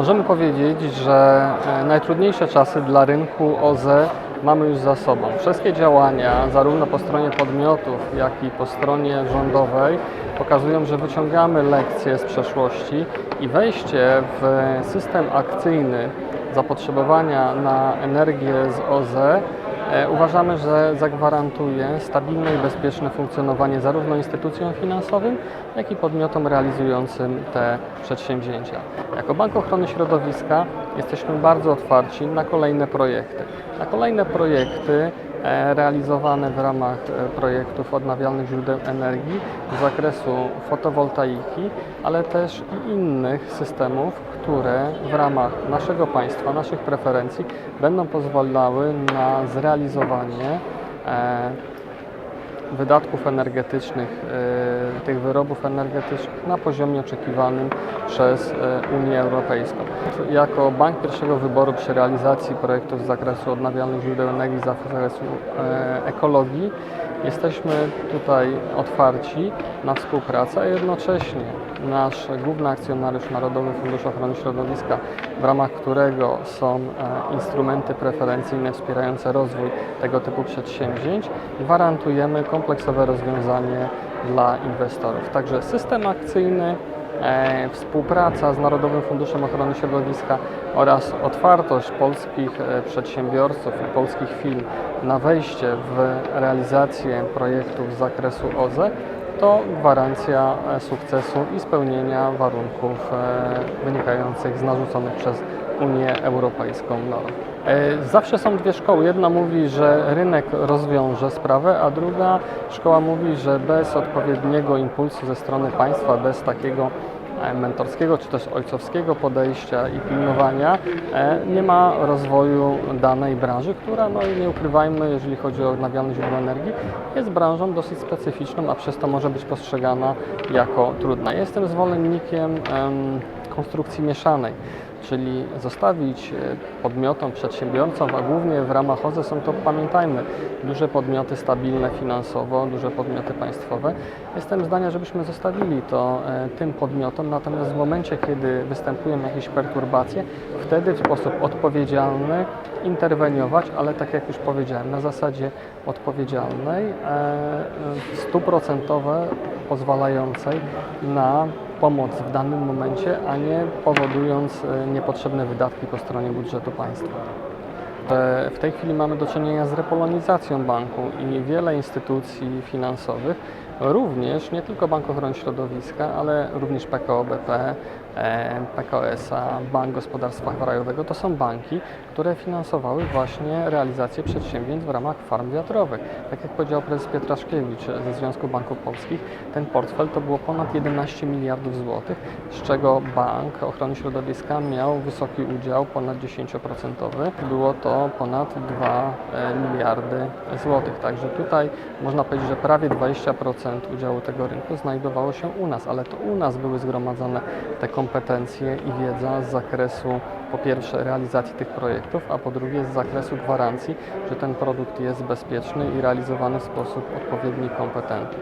Możemy powiedzieć, że e, najtrudniejsze czasy dla rynku OZE mamy już za sobą. Wszystkie działania, zarówno po stronie podmiotów, jak i po stronie rządowej, pokazują, że wyciągamy lekcje z przeszłości i wejście w system akcyjny zapotrzebowania na energię z OZE Uważamy, że zagwarantuje stabilne i bezpieczne funkcjonowanie zarówno instytucjom finansowym, jak i podmiotom realizującym te przedsięwzięcia. Jako Bank Ochrony Środowiska jesteśmy bardzo otwarci na kolejne projekty. Na kolejne projekty e, realizowane w ramach e, projektów odnawialnych źródeł energii z zakresu fotowoltaiki, ale też i innych systemów, które w ramach naszego państwa, naszych preferencji będą pozwalały na zrealizowanie e, wydatków energetycznych, e, tych wyrobów energetycznych na poziomie oczekiwanym przez e, Unię Europejską. Jako bank pierwszego wyboru przy realizacji projektów z zakresu odnawialnych źródeł energii, z zakresu e, ekologii, jesteśmy tutaj otwarci na współpracę, a jednocześnie nasz główny akcjonariusz Narodowy Fundusz Ochrony Środowiska, w ramach którego są instrumenty preferencyjne wspierające rozwój tego typu przedsięwzięć, gwarantujemy kompleksowe rozwiązanie dla inwestorów. Także system akcyjny, e, współpraca z Narodowym Funduszem Ochrony Środowiska oraz otwartość polskich e, przedsiębiorców i polskich firm na wejście w realizację projektów z zakresu OZE to gwarancja e, sukcesu i spełnienia warunków e, wynikających z narzuconych przez Unię Europejską norm. E, Zawsze są dwie szkoły. Jedna mówi, że rynek rozwiąże sprawę, a druga szkoła mówi, że bez odpowiedniego impulsu ze strony państwa, bez takiego mentorskiego czy też ojcowskiego podejścia i pilnowania e, nie ma rozwoju danej branży, która, no i nie ukrywajmy, jeżeli chodzi o odnawialne źródła energii, jest branżą dosyć specyficzną, a przez to może być postrzegana jako trudna. Jestem zwolennikiem em, konstrukcji mieszanej, czyli zostawić e, podmiotom, przedsiębiorcom, a głównie w ramach OZE są to, pamiętajmy, duże podmioty stabilne finansowo, duże podmioty państwowe. Jestem zdania, żebyśmy zostawili to e, tym podmiotom, natomiast w momencie, kiedy występują jakieś perturbacje, wtedy w sposób odpowiedzialny interweniować, ale tak jak już powiedziałem, na zasadzie odpowiedzialnej, e, stuprocentowe, pozwalającej na pomoc w danym momencie, a nie powodując e, niepotrzebne wydatki po stronie budżetu państwa. E, W tej chwili mamy do czynienia z repolonizacją banku i wiele instytucji finansowych, również nie tylko Bank Ochrony Środowiska, ale również PKO BP, e, PKO SA, Bank Gospodarstwa Krajowego, to są banki, które finansowały właśnie realizację przedsięwzięć w ramach farm wiatrowych. Tak jak powiedział prezes Pietraszkiewicz ze Związku Banków Polskich, ten portfel to było ponad 11 miliardów złotych, z czego Bank Ochrony Środowiska miał wysoki udział, ponad 10%. Było to ponad 2 e, miliardy złotych. Także tutaj można powiedzieć, że prawie 20% udziału tego rynku znajdowało się u nas, ale to u nas były zgromadzone te kompetencje i wiedza z zakresu po pierwsze realizacji tych projektów, a po drugie z zakresu gwarancji, że ten produkt jest bezpieczny i realizowany w sposób odpowiedni i kompetentny.